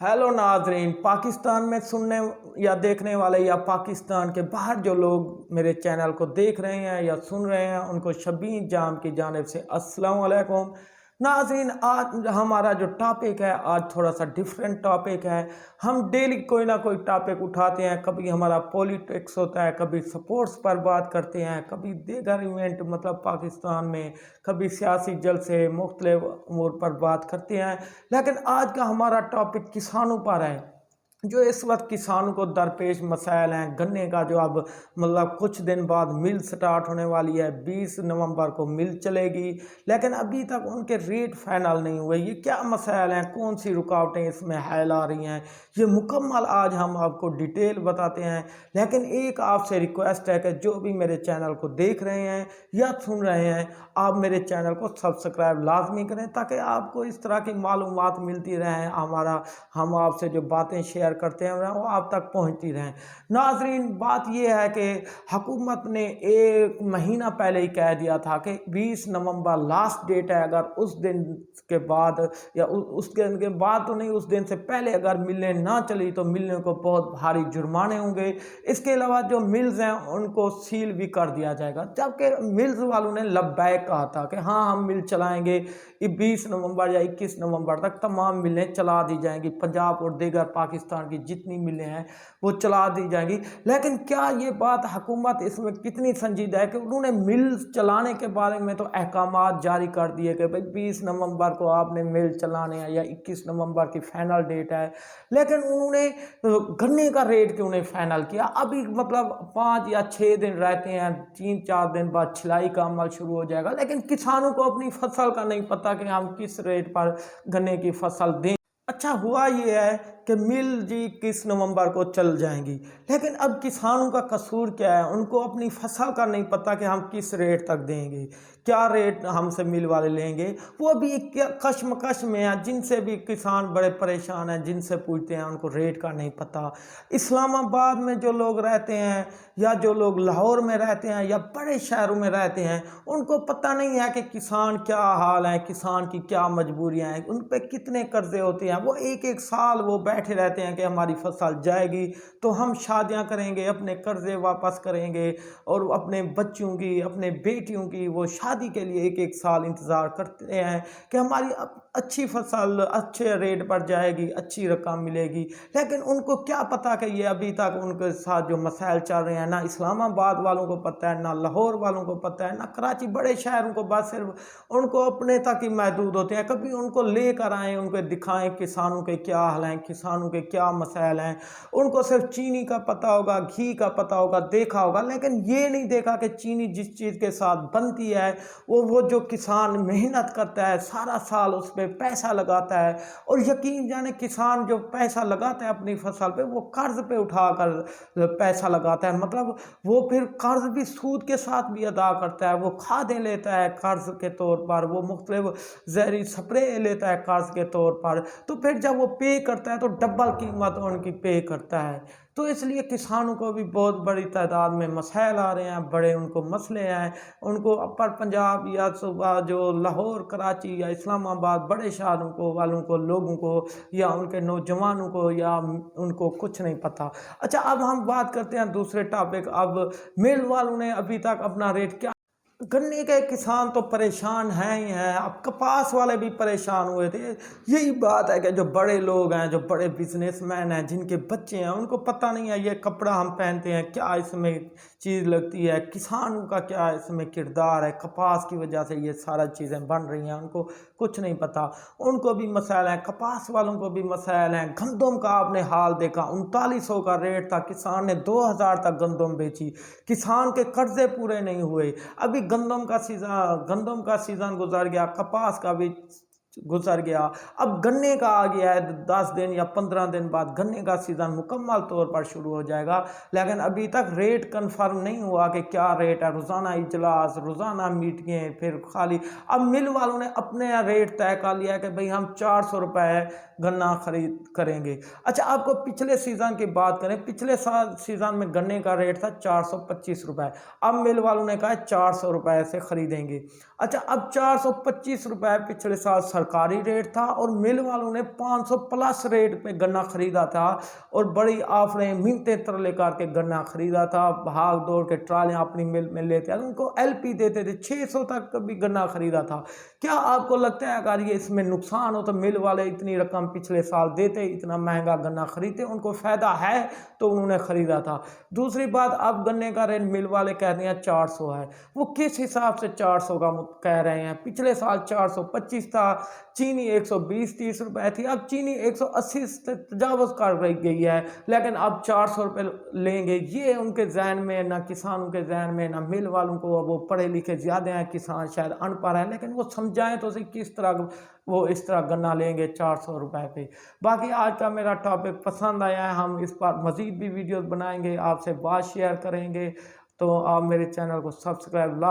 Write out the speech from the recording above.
Hello ناظرین، پاکستان میں سننے یا دیکھنے والے یا پاکستان کے باہر جو لوگ میرے چینل کو دیکھ رہے ہیں یا سن رہے ہیں، ان کو شبیر جام کی جانب سے السلام علیکم۔ ناظرین، آج ہمارا جو ٹاپک ہے، آج تھوڑا سا ڈیفرنٹ ٹاپک ہے۔ ہم ڈیلی کوئی نہ کوئی ٹاپک اٹھاتے ہیں۔ کبھی ہمارا پولیٹکس ہوتا ہے، کبھی سپورٹس پر بات کرتے ہیں۔ کبھی دیگر ایونٹ مطلب پاکستان میں، کبھی سیاسی جلسے مختلف امور پر بات کرتے ہیں۔ لیکن آج کا ہمارا ٹاپک کسانوں پر ہے۔ جو اس وقت کسانوں کو درپیش مسائل ہیں، گنے کا جو اب مطلب کچھ دن بعد مل سٹارٹ ہونے والی ہے، بیس نومبر کو مل چلے گی۔ لیکن ابھی تک ان کے ریٹ فائنل نہیں ہوئے۔ یہ کیا مسائل ہیں؟ کون سی رکاوٹیں اس میں حائل آ رہی ہیں؟ یہ مکمل آج ہم آپ کو ڈیٹیل بتاتے ہیں۔ لیکن ایک آپ سے ریکویسٹ ہے کہ جو بھی میرے چینل کو دیکھ رہے ہیں یا سن رہے ہیں، آپ میرے چینل کو سبسکرائب لازمی کریں تاکہ آپ کو اس طرح کی معلومات ملتی رہیں۔ ہمارا، ہم آپ سے جو باتیں شیئر شیئر کرتے ہیں وہ آپ تک پہنچتی رہیں۔ ناظرین، بات یہ ہے کہ حکومت نے ایک مہینہ پہلے ہی کہہ دیا تھا کہ بیس نومبر لاسٹ ڈیٹ ہے۔ اگر اس دن کے بعد یا اس دن کے بعد تو نہیں، اس دن سے پہلے اگر ملنے نہ چلی تو ملنے کو بہت بھاری جرمانے ہوں گے۔ اس کے علاوہ جو ملز ہیں، ان کو سیل بھی کر دیا جائے گا۔ جبکہ ملز والوں نے لبیک کہا تھا کہ ہاں ہم مل چلائیں گے۔ بیس نومبر یا اکیس نومبر تک تمام ملیں چلا دی جائیں گی۔ پنجاب اور دیگر پاکستان پاکستان کی جتنی ملیں ہیں وہ چلا دی جائیں گی۔ لیکن کیا یہ بات حکومت اس میں کتنی سنجیدہ ہے کہ انہوں نے مل چلانے کے بارے میں تو احکامات جاری کر دیے کہ بھائی بیس نومبر کو آپ نے مل چلانے ہیں یا اکیس نومبر کی فائنل ڈیٹ ہے۔ لیکن انہوں نے گنے کا ریٹ کیوں نہیں فائنل کیا؟ ابھی مطلب پانچ یا چھ دن رہتے ہیں، تین چار دن بعد چھلائی کا عمل شروع ہو جائے گا۔ لیکن کسانوں کو اپنی فصل کا نہیں پتہ کہ ہم کس ریٹ پر گنے کی فصل دیں۔ اچھا ہوا یہ ہے کہ مل جی کس نومبر کو چل جائیں گی۔ لیکن اب کسانوں کا قصور کیا ہے؟ ان کو اپنی فصل کا نہیں پتہ کہ ہم کس ریٹ تک دیں گے، کیا ریٹ ہم سے مل والے لیں گے۔ وہ بھی کشمکش میں ہیں، جن سے بھی کسان بڑے پریشان ہیں، جن سے پوچھتے ہیں، ان کو ریٹ کا نہیں پتہ اسلام آباد میں جو لوگ رہتے ہیں، یا جو لوگ لاہور میں رہتے ہیں، یا بڑے شہروں میں رہتے ہیں، ان کو پتہ نہیں ہے کہ کسان کیا حال ہیں، کسان کی کیا مجبوریاں ہیں، ان پہ کتنے قرضے ہوتے ہیں۔ وہ ایک ایک سال وہ بیٹھے رہتے ہیں کہ ہماری فصل جائے گی، تو ہم شادیاں کریں گے، اپنے قرضے واپس کریں گے اور اپنے بچوں کی، اپنے بیٹیوں کی وہ شادی کے لیے ایک ایک سال انتظار کرتے ہیں کہ ہماری اچھی فصل اچھے ریٹ پر جائے گی، اچھی رقم ملے گی۔ لیکن ان کو کیا پتا کہ یہ ابھی تک ان کے ساتھ جو مسائل چل رہے ہیں، نہ اسلام آباد والوں کو پتہ ہے، نہ لاہور والوں کو پتہ ہے، نہ کراچی بڑے شہروں کو، بس صرف ان کو اپنے تک ہی محدود ہوتے ہیں۔ کبھی ان کو لے کر آئیں، ان کو دکھائیں کسانوں کے کیا حل ہیں کسان کسانوں کے کیا مسائل ہیں۔ ان کو صرف چینی کا پتہ ہوگا، گھی کا پتہ ہوگا، دیکھا ہوگا، لیکن یہ نہیں دیکھا کہ چینی جس چیز کے ساتھ بنتی ہے، وہ وہ جو کسان محنت کرتا ہے، سارا سال اس پہ پیسہ لگاتا ہے، اور یقین جانے کسان جو پیسہ لگاتا ہے اپنی فصل پہ، وہ قرض پہ اٹھا کر پیسہ لگاتا ہے۔ مطلب وہ پھر قرض بھی سود کے ساتھ بھی ادا کرتا ہے، وہ کھادیں لیتا ہے قرض کے طور پر، وہ مختلف زہری سپرے لیتا ہے قرض کے طور پر۔ تو پھر جب وہ پے کرتا ہے تو ڈبل قیمت ان کی پے کرتا ہے۔ تو اس لیے کسانوں کو بھی بہت بڑی تعداد میں مسائل آ رہے ہیں، بڑے ان کو مسئلے ہیں۔ ان کو اپر پنجاب یا صبح جو لاہور، کراچی یا اسلام آباد بڑے شہروں کو والوں کو، لوگوں کو یا ان کے نوجوانوں کو یا ان کو کچھ نہیں پتہ اچھا اب ہم بات کرتے ہیں دوسرے ٹاپک اب میل والوں نے ابھی تک اپنا ریٹ کیا گنے کے کسان تو پریشان ہیں ہی ہیں۔ اب کپاس والے بھی پریشان ہوئے تھے۔ یہی بات ہے کہ جو بڑے لوگ ہیں، جو بڑے بزنس مین ہیں، جن کے بچے ہیں، ان کو پتہ نہیں ہے یہ کپڑا ہم پہنتے ہیں، کیا اس میں چیز لگتی ہے؟ کسانوں کا کیا اس میں کردار ہے؟ کپاس کی وجہ سے یہ سارا چیزیں بن رہی ہیں۔ ان کو کچھ نہیں پتہ۔ ان کو بھی مسائل ہیں۔ کپاس والوں کو بھی مسائل ہیں۔ گندم کا آپ نے حال دیکھا۔ انتالیس سو کا ریٹ تھا۔ کسان نے دو ہزار تک گندم بیچی۔ کسان کے قرضے پورے نہیں ہوئے۔ ابھی گندم کا سیزن گندم کا سیزن گزر گیا کپاس کا بھی گزر گیا۔ اب گنے کا آ گیا ہے، دس دن یا پندرہ دن بعد گنے کا سیزن مکمل طور پر شروع ہو جائے گا۔ لیکن ابھی تک ریٹ کنفرم نہیں ہوا کہ کیا ریٹ ہے۔ روزانہ اجلاس، روزانہ میٹنگیں پھر خالی۔ اب مل والوں نے اپنے ریٹ طے کر لیا ہے کہ بھئی ہم چار سو روپے گنا خرید کریں گے۔ اچھا آپ کو پچھلے سیزن کی بات کریں۔ پچھلے سال سیزن میں گنے کا ریٹ تھا چار سو پچیس روپے۔ اب مل والوں نے کہا چار سو روپے سے خریدیں گے۔ اچھا اب چار سو پچیس روپے پچھلے سال سر سرکاری ریٹ تھا اور مل والوں نے پانچ سو پلس ریٹ پہ گنا خریدا تھا اور بڑی آفریں منتے ترلے کر کے گنا خریدا تھا۔ بھاگ دوڑ کے ٹرالیاں اپنی مل میں لیتے ان کو ایل پی دیتے تھے۔ چھ سو تک بھی گنا خریدا تھا۔ کیا آپ کو لگتا ہے اگر یہ اس میں نقصان ہو تو مل والے اتنی رقم پچھلے سال دیتے، اتنا مہنگا گنا خریدتے؟ ان کو فائدہ ہے تو انہوں نے خریدا تھا۔ دوسری بات، اب گنے کا ریٹ مل والے کہتے ہیں چار سو ہے۔ وہ کس حساب سے چار سو کا کہہ رہے ہیں؟ پچھلے سال چار سو پچیس تھا۔ چینی ایک سو بیس تیس روپے تھی، اب چینی ایک سو اسی سے تجاوز کر رہی گئی ہے۔ لیکن اب چار سو روپے لیں گے۔ یہ ان کے ذہن میں نہ کسانوں کے ذہن میں، نہ مل والوں کو وہ پڑھے لکھے زیادہ ہیں۔ کسان شاید ان پڑھ ہیں، لیکن وہ سمجھائیں تو اسے کس طرح وہ اس طرح گنا لیں گے چار سو روپے پہ۔ باقی آج کا میرا ٹاپک پسند آیا ہے۔ ہم اس پر مزید بھی ویڈیوز بنائیں گے۔ آپ سے بات شیئر کریں گے۔ تو آپ میرے چینل کو سبسکرائب لا